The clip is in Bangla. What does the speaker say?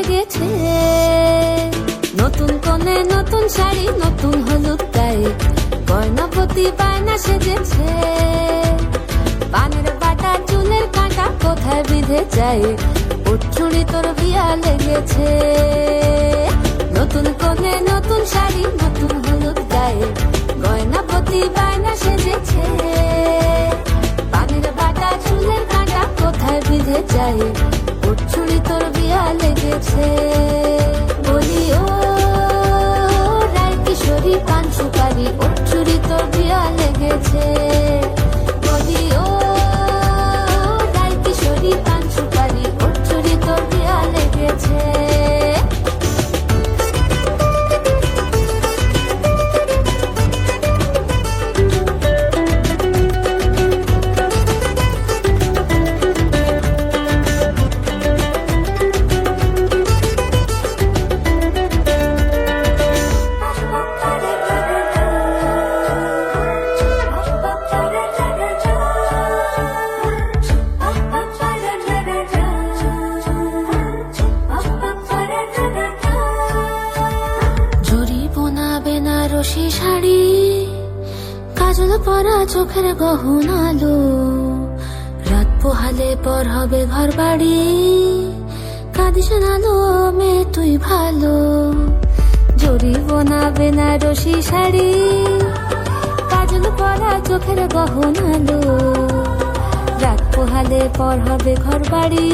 লেগেছে নতুন কোণে নতুন শাড়ি, নতুন হলুদ গায়ে। গয়নাপতি বায়না সেজেছে। পানের বাটা, চুলের কাঁটা কোথায় বিঁধে যায়? উঠছুড়ি তোর বিয়া লেগেছে। নতুন কোণে নতুন শাড়ি, নতুন হলুদ গায়ে। গয়নাপতি বায়না সেজেছে। লেগেছে বলি ও রায় কিশোরী পান বেনারসি শাড়ি, কাজল পরা চোখের গহনালো রাত পোহালে পর হবে ঘর বাড়ি কাঁদিস নালো মে তুই ভালো। জরি বোনা বেনারসি শাড়ি, কাজল পরা চোখের গহনালো রাত পোহালে পর হবে ঘর বাড়ি